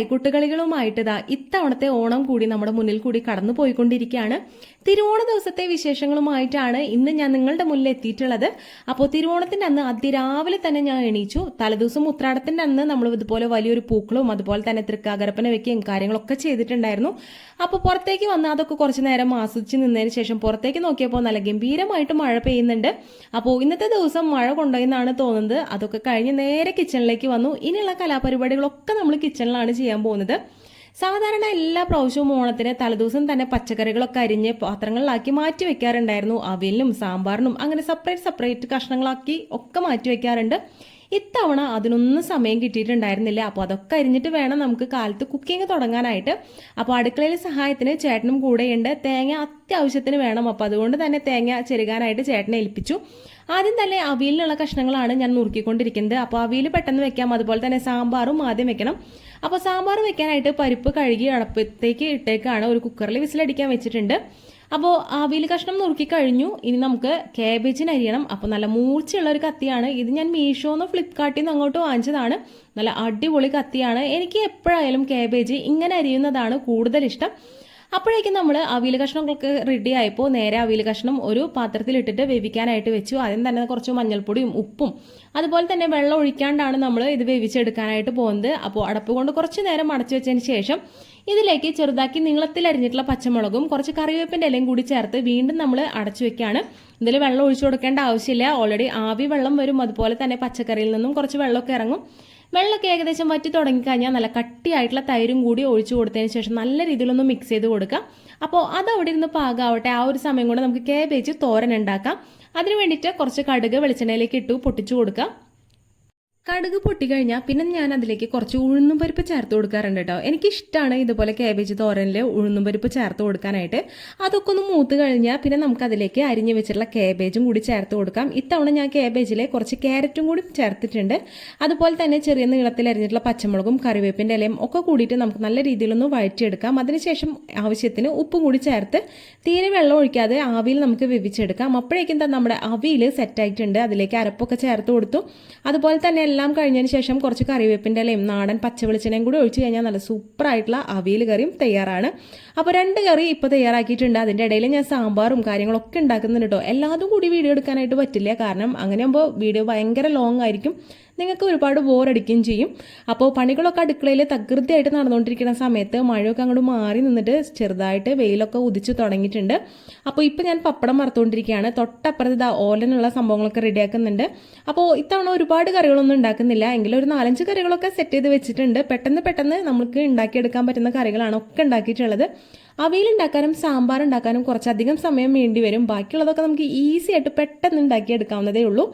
കൈകൊട്ടുകളികളുമായിട്ട് ഇതാ ഇത്തവണത്തെ ഓണം കൂടി നമ്മുടെ മുന്നിൽ കൂടി കടന്നു പോയിക്കൊണ്ടിരിക്കുകയാണ് തിരുവോണ ദിവസത്തെ വിശേഷങ്ങളുമായിട്ടാണ് ഇന്ന് ഞാൻ നിങ്ങളുടെ മുന്നിൽ എത്തിയിട്ടുള്ളത്. അപ്പോൾ തിരുവോണത്തിന്റെ അന്ന് അതിരാവിലെ തന്നെ ഞാൻ എണീച്ചു. തലേദിവസം ഉത്രാടത്തിന്റെ അന്ന് നമ്മൾ ഇതുപോലെ വലിയൊരു പൂക്കളും അതുപോലെ തന്നെ തൃക്കാകരപ്പന വെക്കുകയും കാര്യങ്ങളൊക്കെ ചെയ്തിട്ടുണ്ടായിരുന്നു. അപ്പോൾ പുറത്തേക്ക് വന്ന് അതൊക്കെ കുറച്ച് നേരം ആസ്വദിച്ച് നിന്നതിന് ശേഷം പുറത്തേക്ക് നോക്കിയപ്പോൾ നല്ല ഗംഭീരമായിട്ട് മഴ പെയ്യുന്നുണ്ട്. അപ്പോൾ ഇന്നത്തെ ദിവസം മഴ കൊണ്ടുപോയെന്നാണ് തോന്നുന്നത്. അതൊക്കെ കഴിഞ്ഞ് നേരെ കിച്ചണിലേക്ക് വന്നു. ഇനിയുള്ള കലാപരിപാടികളൊക്കെ നമ്മൾ കിച്ചണിലാണ് ചെയ്യാൻ പോകുന്നത്. സാധാരണ എല്ലാ പ്രാവശ്യവും ഓണത്തിന് തലേദിവസം തന്നെ പച്ചക്കറികളൊക്കെ അരിഞ്ഞ് പാത്രങ്ങളിലാക്കി മാറ്റി വെക്കാറുണ്ടായിരുന്നു. അവിയലിനും സാമ്പാറിനും അങ്ങനെ സെപ്പറേറ്റ് സെപ്പറേറ്റ് കഷ്ണങ്ങളാക്കി ഒക്കെ മാറ്റി വെക്കാറുണ്ട്. ഇത്തവണ അതിനൊന്നും സമയം കിട്ടിയിട്ടുണ്ടായിരുന്നില്ല. അപ്പോൾ അതൊക്കെ അരിഞ്ഞിട്ട് വേണം നമുക്ക് കാലത്ത് കുക്കിംഗ് തുടങ്ങാനായിട്ട്. അപ്പോൾ അടുക്കളയിൽ സഹായത്തിന് ചേട്ടനും കൂടെയുണ്ട്. തേങ്ങ അത്യാവശ്യത്തിന് വേണം. അപ്പോൾ അതുകൊണ്ട് തന്നെ തേങ്ങ ചെരുകാനായിട്ട് ചേട്ടനെ ഏൽപ്പിച്ചു. ആദ്യം തന്നെ അവിയലിനുള്ള കഷ്ണങ്ങളാണ് ഞാൻ നുറുക്കിക്കൊണ്ടിരിക്കുന്നത്. അപ്പോൾ അവിയൽ പെട്ടെന്ന് വെക്കാം. അതുപോലെ തന്നെ സാമ്പാറും ആദ്യം വെക്കണം. അപ്പോൾ സാമ്പാർ വെക്കാനായിട്ട് പരിപ്പ് കഴുകി അടപ്പത്തേക്ക് ഇട്ടേക്കാണ്. ഒരു കുക്കറിൽ വിസിലടിക്കാൻ വെച്ചിട്ടുണ്ട്. അപ്പോൾ അവിയൽ കഷ്ണം നുറുക്കി കഴിഞ്ഞു. ഇനി നമുക്ക് കാബേജിന് അരിയണം. അപ്പോൾ നല്ല മൂർച്ചയുള്ള ഒരു കത്തിയാണ്. ഇത് ഞാൻ മീഷോന്ന് ഫ്ലിപ്കാർട്ടിൽ നിന്ന് അങ്ങോട്ട് വാങ്ങിച്ചതാണ്. നല്ല അടിപൊളി കത്തിയാണ്. എനിക്ക് എപ്പോഴായാലും കാബേജ് ഇങ്ങനെ അരിയുന്നതാണ് കൂടുതൽ ഇഷ്ടം അപ്പോഴേക്കും നമ്മൾ അവിയൽ കഷ്ണങ്ങളൊക്കെ റെഡി ആയപ്പോൾ നേരെ അവിയൽ കഷ്ണം ഒരു പാത്രത്തിലിട്ടിട്ട് വേവിക്കാനായിട്ട് വെച്ചു. ആദ്യം തന്നെ കുറച്ച് മഞ്ഞൾപ്പൊടിയും ഉപ്പും. അതുപോലെ തന്നെ വെള്ളം ഒഴിക്കാണ്ടാണ് നമ്മൾ ഇത് വേവിച്ചെടുക്കാനായിട്ട് പോകുന്നത്. അപ്പോൾ അടപ്പ് കൊണ്ട് കുറച്ച് നേരം അടച്ചു വെച്ചതിന് ശേഷം ഇതിലേക്ക് ചെറുതാക്കി നീളത്തിൽ അരിഞ്ഞിട്ടുള്ള പച്ചമുളകും കുറച്ച് കറിവേപ്പിന്റെ ഇലയും കൂടി ചേർത്ത് വീണ്ടും നമ്മൾ അടച്ചു വെക്കുകയാണ് ഇതിൽ വെള്ളം ഒഴിച്ചു കൊടുക്കേണ്ട ആവശ്യമില്ല. ഓൾറെഡി ആവി വെള്ളം വരും. അതുപോലെ തന്നെ പച്ചക്കറിയിൽ നിന്നും കുറച്ച് വെള്ളമൊക്കെ ഇറങ്ങും. വെള്ളമൊക്കെ ഏകദേശം വറ്റി തുടങ്ങിക്കഴിഞ്ഞാൽ നല്ല കട്ടിയായിട്ടുള്ള തൈരും കൂടി ഒഴിച്ചു കൊടുത്തതിന് ശേഷം നല്ല രീതിയിലൊന്ന് മിക്സ് ചെയ്ത് കൊടുക്കാം. അപ്പോൾ അത് അവിടെ ഇരുന്ന് പാകാവട്ടെ. ആ ഒരു സമയം കൊണ്ട് നമുക്ക് കേബേജ് തോരൻ ഉണ്ടാക്കാം. അതിനു വേണ്ടിയിട്ട് കുറച്ച് കടുക് വെളിച്ചെണ്ണയിലേക്ക് ഇട്ടു പൊട്ടിച്ചു കൊടുക്കാം. കടുക് പൊട്ടിക്കഴിഞ്ഞാൽ പിന്നെ ഞാൻ അതിലേക്ക് കുറച്ച് ഉഴുന്നും പരിപ്പ് ചേർത്ത് കൊടുക്കാറുണ്ട് കേട്ടോ എനിക്കിഷ്ടമാണ് ഇതുപോലെ കാബേജ് തോരനിൽ ഉഴുന്നും പരിപ്പ് ചേർത്ത് കൊടുക്കാനായിട്ട്. അതൊക്കെ ഒന്ന് മൂത്ത് കഴിഞ്ഞാൽ പിന്നെ നമുക്ക് അതിലേക്ക് അരിഞ്ഞു വെച്ചിട്ടുള്ള കാബേജും കൂടി ചേർത്ത് കൊടുക്കാം. ഇത്തവണ ഞാൻ കാബേജിൽ കുറച്ച് ക്യാരറ്റും കൂടി ചേർത്തിട്ടുണ്ട്. അതുപോലെ തന്നെ ചെറിയ നീളത്തിൽ അരിഞ്ഞിട്ടുള്ള പച്ചമുളകും കറിവേപ്പിന്റെ ഇലയും ഒക്കെ കൂടിയിട്ട് നമുക്ക് നല്ല രീതിയിലൊന്ന് വഴറ്റിയെടുക്കാം. അതിനുശേഷം ആവശ്യത്തിന് ഉപ്പും കൂടി ചേർത്ത് തീരെ വെള്ളം ഒഴിക്കാതെ ആവിയിൽ നമുക്ക് വേവിച്ചെടുക്കാം. അപ്പോഴേക്കും നമ്മുടെ അവിയിൽ സെറ്റായിട്ടുണ്ട് അതിലേക്ക് അരപ്പൊക്കെ ചേർത്ത് കൊടുത്തു. അതുപോലെ തന്നെ എല്ലാം കഴിഞ്ഞതിന് ശേഷം കുറച്ച് കറിവേപ്പിന്റെ ഇലയും നാടൻ പച്ചവെളിച്ചെണ്ണയും കൂടി ഒഴിച്ച് കഴിഞ്ഞാൽ നല്ല സൂപ്പറായിട്ടുള്ള അവിയൽ കറിയും തയ്യാറാണ്. അപ്പോൾ രണ്ട് കറി ഇപ്പോൾ തയ്യാറാക്കിയിട്ടുണ്ട്. അതിന്റെ ഇടയിൽ ഞാൻ സാമ്പാറും കാര്യങ്ങളൊക്കെ ഉണ്ടാക്കുന്നുണ്ട് കേട്ടോ എല്ലാതും കൂടി വീഡിയോ എടുക്കാനായിട്ട് പറ്റില്ല. കാരണം അങ്ങനെയാകുമ്പോൾ വീഡിയോ ഭയങ്കര ലോങ് ആയിരിക്കും. നിങ്ങൾക്ക് ഒരുപാട് ബോറടിക്കുകയും ചെയ്യും. അപ്പോൾ പണികളൊക്കെ അടുക്കളയിൽ തകൃതിയായിട്ട് നടന്നുകൊണ്ടിരിക്കുന്ന സമയത്ത് മഴയൊക്കെ അങ്ങോട്ട് മാറി നിന്നിട്ട് ചെറുതായിട്ട് വെയിലൊക്കെ ഉദിച്ചു തുടങ്ങിയിട്ടുണ്ട്. അപ്പോൾ ഇപ്പോൾ ഞാൻ പപ്പടം വറുത്തുകൊണ്ടിരിക്കുകയാണ്. തൊട്ടപ്പുറത്ത് ഇതാ ഓലനുള്ള സംഭവങ്ങളൊക്കെ റെഡിയാക്കുന്നുണ്ട്. അപ്പോൾ ഇത്തവണ ഒരുപാട് കറികളൊന്നും ഉണ്ടാക്കുന്നില്ല. എങ്കിലും ഒരു നാലഞ്ച് കറികളൊക്കെ സെറ്റ് ചെയ്ത് വെച്ചിട്ടുണ്ട്. പെട്ടെന്ന് പെട്ടെന്ന് നമുക്ക് ഉണ്ടാക്കിയെടുക്കാൻ പറ്റുന്ന കറികളാണ് ഒക്കെ ഉണ്ടാക്കിയിട്ടുള്ളത്. അവയിൽ ഉണ്ടാക്കാനും സാമ്പാർ ഉണ്ടാക്കാനും കുറച്ചധികം സമയം വേണ്ടി വരും. ബാക്കിയുള്ളതൊക്കെ നമുക്ക് ഈസി ആയിട്ട് പെട്ടെന്ന് ഉണ്ടാക്കിയെടുക്കാവുന്നതേ ഉള്ളൂ.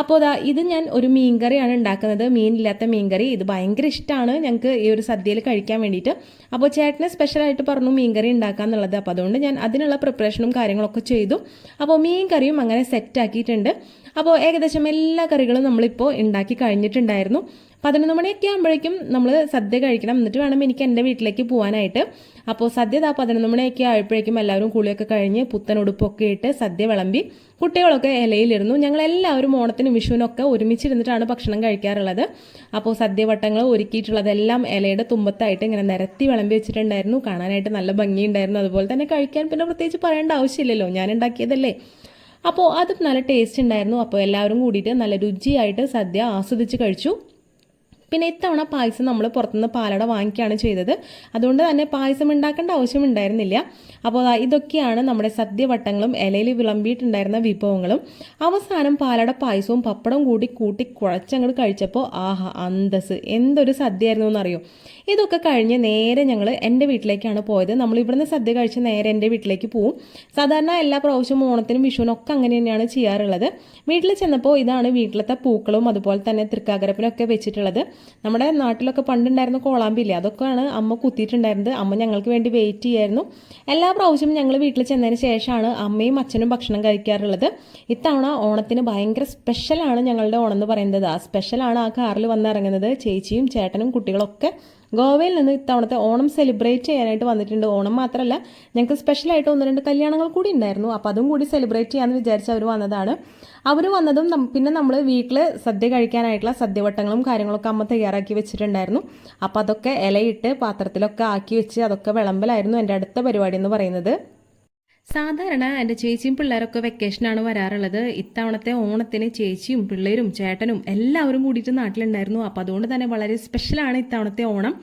അപ്പോൾ അതാ ഇത് ഞാൻ ഒരു മീൻകറിയാണ് ഉണ്ടാക്കുന്നത്. മീനില്ലാത്ത മീൻകറി. ഇത് ഭയങ്കര ഇഷ്ടമാണ് ഞങ്ങൾക്ക് ഈ ഒരു സദ്യയിൽ കഴിക്കാൻ വേണ്ടിയിട്ട്. അപ്പോൾ ചേട്ടന് സ്പെഷ്യലായിട്ട് പറഞ്ഞു മീൻകറി ഉണ്ടാക്കാന്നുള്ളത് അപ്പോൾ അതുകൊണ്ട് ഞാൻ അതിനുള്ള പ്രിപ്പറേഷനും കാര്യങ്ങളൊക്കെ ചെയ്തു. അപ്പോൾ മീൻ കറിയും അങ്ങനെ സെറ്റ് ആക്കിയിട്ടുണ്ട്. അപ്പോൾ ഏകദേശം എല്ലാ കറികളും നമ്മളിപ്പോൾ ഉണ്ടാക്കി കഴിഞ്ഞിട്ടുണ്ടായിരുന്നു. പതിനൊന്ന് മണിയൊക്കെ ആകുമ്പോഴേക്കും നമ്മൾ സദ്യ കഴിക്കണം. എന്നിട്ട് വേണം എനിക്ക് എന്റെ വീട്ടിലേക്ക് പോകാനായിട്ട് അപ്പോൾ സദ്യ ഇതാ പതിനൊന്ന് മണിയൊക്കെ ആയപ്പോഴേക്കും എല്ലാവരും കുളിയൊക്കെ കഴിഞ്ഞ് പുത്തൻ ഉടുപ്പൊക്കെ ഇട്ട് സദ്യ വിളമ്പി കുട്ടികളൊക്കെ ഇലയിലിരുന്നു. ഞങ്ങൾ എല്ലാവരും ഓണത്തിനും വിഷുവിനൊക്കെ ഒരുമിച്ചിരുന്നിട്ടാണ് ഭക്ഷണം കഴിക്കാറുള്ളത്. അപ്പോൾ സദ്യവട്ടങ്ങൾ ഒരുക്കിയിട്ടുള്ളതെല്ലാം ഇലയുടെ തുമ്പത്തായിട്ട് ഇങ്ങനെ നിരത്തി വിളമ്പി വെച്ചിട്ടുണ്ടായിരുന്നു. കാണാനായിട്ട് നല്ല ഭംഗിയുണ്ടായിരുന്നു. അതുപോലെ തന്നെ കഴിക്കാൻ പിന്നെ പ്രത്യേകിച്ച് പറയേണ്ട ആവശ്യമില്ലല്ലോ. ഞാൻ ഉണ്ടാക്കിയതല്ലേ. അപ്പോൾ അത് നല്ല ടേസ്റ്റ് ഉണ്ടായിരുന്നു. അപ്പോൾ എല്ലാവരും കൂടിയിട്ട് നല്ല രുചിയായിട്ട് സദ്യ ആസ്വദിച്ച് കഴിച്ചു. പിന്നെ ഇത്തവണ പായസം നമ്മൾ പുറത്തുനിന്ന് പാലട വാങ്ങിക്കുകയാണ് ചെയ്തത്. അതുകൊണ്ട് തന്നെ പായസം ഉണ്ടാക്കേണ്ട ആവശ്യമുണ്ടായിരുന്നില്ല അപ്പോൾ ഇതൊക്കെയാണ് നമ്മുടെ സദ്യവട്ടങ്ങളും ഇലയിൽ വിളമ്പിയിട്ടുണ്ടായിരുന്ന വിഭവങ്ങളും. അവസാനം പാലട പായസവും പപ്പടം കൂടി കൂട്ടി കുഴച്ചങ്ങോട്ട് കഴിച്ചപ്പോൾ ആഹാ അന്തസ് എന്തൊരു സദ്യയായിരുന്നു എന്നറിയോ? ഇതൊക്കെ കഴിഞ്ഞ് നേരെ ഞങ്ങൾ എന്റെ വീട്ടിലേക്കാണ് പോയത്. നമ്മൾ ഇവിടുന്ന് സദ്യ കഴിച്ച് നേരെ എന്റെ വീട്ടിലേക്ക് പോവും. സാധാരണ എല്ലാ പ്രാവശ്യവും ഓണത്തിനും വിഷുവിനും ഒക്കെ അങ്ങനെ തന്നെയാണ് ചെയ്യാറുള്ളത്. വീട്ടിൽ ചെന്നപ്പോൾ ഇതാണ് വീട്ടിലത്തെ പൂക്കളും അതുപോലെ തന്നെ തൃക്കാകരപ്പിനൊക്കെ വെച്ചിട്ടുള്ളത്. നമ്മുടെ നാട്ടിലൊക്കെ പണ്ടുണ്ടായിരുന്ന കോളാമ്പില്ലേ? അതൊക്കെയാണ് അമ്മ കുത്തിയിട്ടുണ്ടായിരുന്നത്. അമ്മ ഞങ്ങൾക്ക് വേണ്ടി വെയിറ്റ് ചെയ്യായിരുന്നു. എല്ലാ പ്രാവശ്യവും ഞങ്ങൾ വീട്ടിൽ ചെന്നതിന് ശേഷമാണ് അമ്മയും അച്ഛനും ഭക്ഷണം കഴിക്കാറുള്ളത്. ഇത്തവണ ഓണത്തിന് ഭയങ്കര സ്പെഷ്യലാണ് ഞങ്ങളുടെ ഓണം എന്ന് പറയുന്നത്. ആ സ്പെഷ്യലാണ് ആ കാറിൽ വന്നിറങ്ങുന്നത് ചേച്ചിയും ചേട്ടനും കുട്ടികളൊക്കെ ഗോവയിൽ നിന്ന് ഇത്തവണത്തെ ഓണം സെലിബ്രേറ്റ് ചെയ്യാനായിട്ട് വന്നിട്ടുണ്ട്. ഓണം മാത്രമല്ല ഞങ്ങൾക്ക് സ്പെഷ്യലായിട്ട് ഒന്ന് രണ്ട് കല്യാണങ്ങൾ കൂടി ഉണ്ടായിരുന്നു. അപ്പോൾ അതും കൂടി സെലിബ്രേറ്റ് ചെയ്യാമെന്ന് വിചാരിച്ച് അവർ വന്നതാണ്. അവർ വന്നതും പിന്നെ നമ്മൾ വീട്ടിൽ സദ്യ കഴിക്കാനായിട്ടുള്ള സദ്യവട്ടങ്ങളും കാര്യങ്ങളൊക്കെ അമ്മ തയ്യാറാക്കി വെച്ചിട്ടുണ്ടായിരുന്നു. അപ്പോൾ അതൊക്കെ ഇലയിട്ട് പാത്രത്തിലൊക്കെ ആക്കി വെച്ച് അതൊക്കെ വിളമ്പലായിരുന്നു എന്റെ അടുത്ത പരിപാടി എന്ന് പറയുന്നത്. സാധാരണ എന്റെ ചേച്ചിയും പിള്ളേരൊക്കെ വെക്കേഷനാണ് വരാറുള്ളത്. ഇത്തവണത്തെ ഓണത്തിന് ചേച്ചിയും പിള്ളേരും ചേട്ടനും എല്ലാവരും കൂടിയിട്ട് നാട്ടിലുണ്ടായിരുന്നു. അപ്പോൾ അതുകൊണ്ട് തന്നെ വളരെ സ്പെഷ്യലാണ് ഇത്തവണത്തെ ഓണം.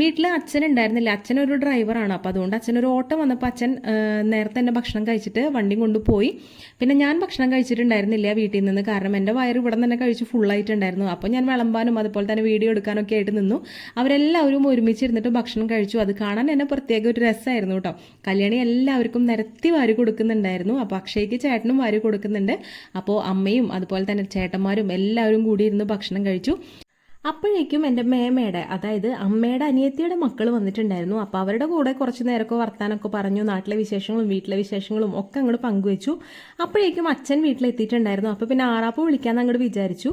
വീട്ടിൽ അച്ഛൻ ഉണ്ടായിരുന്നില്ല. അച്ഛൻ ഒരു ഡ്രൈവറാണ് അപ്പോൾ അതുകൊണ്ട് അച്ഛനൊരു ഓട്ടം വന്നപ്പോൾ അച്ഛൻ നേരത്തെ എന്റെ ഭക്ഷണം കഴിച്ചിട്ട് വണ്ടി കൊണ്ടുപോയി പിന്നെ ഞാൻ ഭക്ഷണം കഴിച്ചിട്ടുണ്ടായിരുന്നില്ല വീട്ടിൽ നിന്ന്. കാരണം എന്റെ വയറ് ഇവിടെ തന്നെ കഴിച്ച് ഫുള്ളായിട്ടുണ്ടായിരുന്നു അപ്പോൾ ഞാൻ വിളമ്പാനും അതുപോലെ തന്നെ വീഡിയോ എടുക്കാനൊക്കെ ആയിട്ട് നിന്നു. അവരെല്ലാവരും ഒരുമിച്ചിരുന്നിട്ട് ഭക്ഷണം കഴിച്ചു. അത് കാണാൻ എന്നെ പ്രത്യേക ഒരു രസമായിരുന്നു കേട്ടോ. കല്യാണി എല്ലാവർക്കും നിരത്തി വാരി കൊടുക്കുന്നുണ്ടായിരുന്നു. അപ്പോൾ അക്ഷയ്ക്ക് ചേട്ടനും വാരി കൊടുക്കുന്നുണ്ട്. അപ്പോൾ അമ്മയും അതുപോലെ തന്നെ ചേട്ടന്മാരും എല്ലാവരും കൂടി ഇരുന്ന് ഭക്ഷണം കഴിച്ചു. അപ്പോഴേക്കും എന്റെ മേമയുടെ അതായത് അമ്മയുടെ അനിയത്തിയുടെ മക്കൾ വന്നിട്ടുണ്ടായിരുന്നു. അപ്പോൾ അവരുടെ കൂടെ കുറച്ച് നേരമൊക്കെ വർത്താനൊക്കെ പറഞ്ഞു. നാട്ടിലെ വിശേഷങ്ങളും വീട്ടിലെ വിശേഷങ്ങളും ഒക്കെ അങ്ങോട്ട് പങ്കുവെച്ചു. അപ്പോഴേക്കും അച്ഛൻ വീട്ടിലെത്തിയിട്ടുണ്ടായിരുന്നു. അപ്പോൾ പിന്നെ ആറാപ്പ് വിളിക്കാമെന്ന് അങ്ങോട്ട് വിചാരിച്ചു.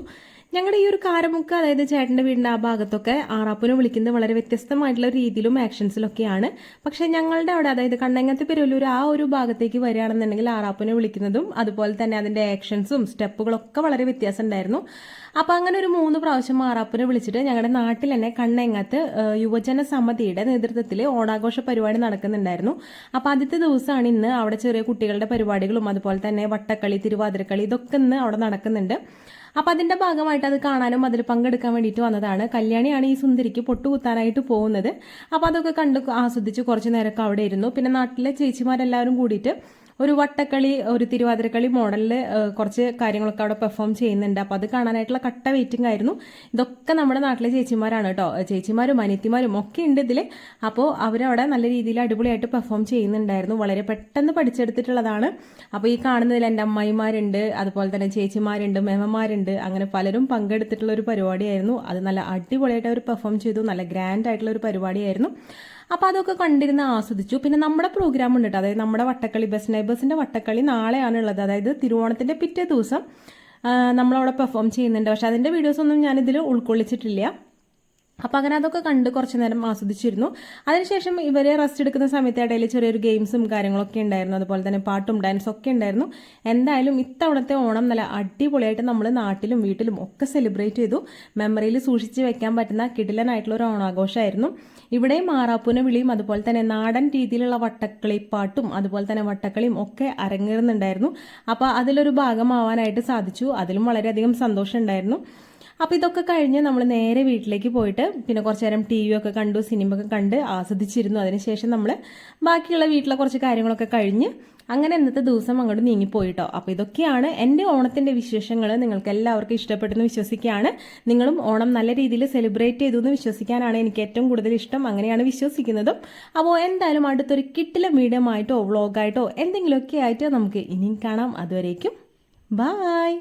ഞങ്ങളുടെ ഈ ഒരു കാരമുക്ക് അതായത് ചേട്ടന്റെ വീടിന്റെ ആ ഭാഗത്തൊക്കെ ആറാപ്പുനെ വിളിക്കുന്നത് വളരെ വ്യത്യസ്തമായിട്ടുള്ള രീതിയിലും ആക്ഷൻസിലൊക്കെയാണ് പക്ഷെ ഞങ്ങളുടെ അവിടെ അതായത് കണ്ണങ്ങത്തെ പെരുവല്ലൂർ ആ ഒരു ഭാഗത്തേക്ക് വരികയാണെന്നുണ്ടെങ്കിൽ ആറാപ്പുനെ വിളിക്കുന്നതും അതുപോലെ തന്നെ അതിന്റെ ആക്ഷൻസും സ്റ്റെപ്പുകളൊക്കെ വളരെ വ്യത്യാസം ഉണ്ടായിരുന്നു അപ്പോൾ അങ്ങനെ ഒരു മൂന്ന് പ്രാവശ്യം ആറാപ്പിനെ വിളിച്ചിട്ട് ഞങ്ങളുടെ നാട്ടിൽ തന്നെ കണ്ണെങ്ങാത്ത് യുവജന സമിതിയുടെ നേതൃത്വത്തിൽ ഓണാഘോഷ പരിപാടി നടക്കുന്നുണ്ടായിരുന്നു. അപ്പോൾ ആദ്യത്തെ ദിവസമാണ് ഇന്ന് അവിടെ ചെറിയ കുട്ടികളുടെ പരിപാടികളും അതുപോലെ തന്നെ വട്ടക്കളി തിരുവാതിരക്കളി ഇതൊക്കെ ഇന്ന് അവിടെ നടക്കുന്നുണ്ട്. അപ്പോൾ അതിന്റെ ഭാഗമായിട്ട് അത് കാണാനും അതിൽ പങ്കെടുക്കാൻ വേണ്ടിയിട്ട് വന്നതാണ്. കല്യാണിയാണ് ഈ സുന്ദരിക്ക് പൊട്ടുകുത്താനായിട്ട് പോകുന്നത്. അപ്പോൾ അതൊക്കെ കണ്ട് ആസ്വദിച്ച് കുറച്ച് നേരമൊക്കെ അവിടെ ഇരുന്നു. പിന്നെ നാട്ടിലെ ചേച്ചിമാരെല്ലാവരും കൂടിയിട്ട് ഒരു വട്ടക്കളി ഒരു തിരുവാതിരക്കളി മോഡലിൽ കുറച്ച് കാര്യങ്ങളൊക്കെ അവിടെ പെർഫോം ചെയ്യുന്നുണ്ട്. അപ്പോൾ അത് കാണാനായിട്ടുള്ള കട്ട വെയിറ്റിംഗ് ആയിരുന്നു. ഇതൊക്കെ നമ്മുടെ നാട്ടിലെ ചേച്ചിമാരാണ് കേട്ടോ. ചേച്ചിമാരും അനിയത്തിമാരും ഒക്കെ ഉണ്ട് ഇതിൽ അപ്പോൾ അവരവിടെ നല്ല രീതിയിൽ അടിപൊളിയായിട്ട് പെർഫോം ചെയ്യുന്നുണ്ടായിരുന്നു. വളരെ പെട്ടെന്ന് പഠിച്ചെടുത്തിട്ടുള്ളതാണ്. അപ്പോൾ ഈ കാണുന്നതിൽ എന്റെ അമ്മായിമാരുണ്ട് അതുപോലെ തന്നെ ചേച്ചിമാരുണ്ട് മേമന്മാരുണ്ട്. അങ്ങനെ പലരും പങ്കെടുത്തിട്ടുള്ള ഒരു പരിപാടിയായിരുന്നു. അത് നല്ല അടിപൊളിയായിട്ട് അവർ പെർഫോം ചെയ്തു. നല്ല ഗ്രാൻഡ് ആയിട്ടുള്ള ഒരു പരിപാടിയായിരുന്നു. അപ്പോൾ അതൊക്കെ കണ്ടിരുന്ന് ആസ്വദിച്ചു. പിന്നെ നമ്മുടെ പ്രോഗ്രാം ഉണ്ട് അതായത് നമ്മുടെ വട്ടക്കളി ബസ് നൈബേഴ്സിന്റെ വട്ടക്കളി നാളെയാണുള്ളത്. അതായത് തിരുവോണത്തിന്റെ പിറ്റേ ദിവസം നമ്മളവിടെ പെർഫോം ചെയ്യുന്നുണ്ട്. പക്ഷെ അതിന്റെ വീഡിയോസ് ഒന്നും ഞാനിതിൽ ഉൾക്കൊള്ളിച്ചിട്ടില്ല. അപ്പോൾ അങ്ങനെ അതൊക്കെ കണ്ട് കുറച്ച് നേരം ആസ്വദിച്ചിരുന്നു. അതിനുശേഷം ഇവർ റെസ്റ്റ് എടുക്കുന്ന സമയത്ത് ഇടയിൽ ചെറിയൊരു ഗെയിംസും കാര്യങ്ങളൊക്കെ ഉണ്ടായിരുന്നു. അതുപോലെ തന്നെ പാട്ടും ഡാൻസും ഒക്കെ ഉണ്ടായിരുന്നു. എന്തായാലും ഇത്തവണത്തെ ഓണം നല്ല അടിപൊളിയായിട്ട് നമ്മൾ നാട്ടിലും വീട്ടിലും ഒക്കെ സെലിബ്രേറ്റ് ചെയ്തു. മെമ്മറിയിൽ സൂക്ഷിച്ച് വെക്കാൻ പറ്റുന്ന കിടിലനായിട്ടുള്ള ഒരു ഓണാഘോഷമായിരുന്നു ഇവിടെയും മാറാപ്പൂന വിളിയും അതുപോലെ തന്നെ നാടൻ രീതിയിലുള്ള വട്ടക്കളി പാട്ടും അതുപോലെ തന്നെ വട്ടക്കളിയും ഒക്കെ അരങ്ങേറുന്നുണ്ടായിരുന്നു. അപ്പോൾ അതിലൊരു ഭാഗമാവാനായിട്ട് സാധിച്ചു. അതിലും വളരെയധികം സന്തോഷം ഉണ്ടായിരുന്നു അപ്പോൾ ഇതൊക്കെ കഴിഞ്ഞ് നമ്മൾ നേരെ വീട്ടിലേക്ക് പോയിട്ട് പിന്നെ കുറച്ച് നേരം ടി വി ഒക്കെ കണ്ടു സിനിമ ഒക്കെ കണ്ട് ആസ്വദിച്ചിരുന്നു. അതിനുശേഷം നമ്മൾ ബാക്കിയുള്ള വീട്ടിലെ കുറച്ച് കാര്യങ്ങളൊക്കെ കഴിഞ്ഞ് അങ്ങനെ ഇന്നത്തെ ദിവസം അങ്ങോട്ട് നീങ്ങിപ്പോയിട്ടോ അപ്പോൾ ഇതൊക്കെയാണ് എന്റെ ഓണത്തിന്റെ വിശേഷങ്ങൾ നിങ്ങൾക്ക് എല്ലാവർക്കും ഇഷ്ടപ്പെട്ടെന്ന് വിശ്വസിക്കുകയാണ്. നിങ്ങളും ഓണം നല്ല രീതിയിൽ സെലിബ്രേറ്റ് ചെയ്തു എന്ന് വിശ്വസിക്കാനാണ് എനിക്ക് ഏറ്റവും കൂടുതൽ ഇഷ്ടം. അങ്ങനെയാണ് വിശ്വസിക്കുന്നതും. അപ്പോൾ എന്തായാലും അടുത്തൊരു കിട്ടിലെ മീഡിയം ആയിട്ടോ വ്ളോഗായിട്ടോ എന്തെങ്കിലുമൊക്കെ ആയിട്ട് നമുക്ക് ഇനിയും കാണാം. അതുവരേക്കും ബായ്.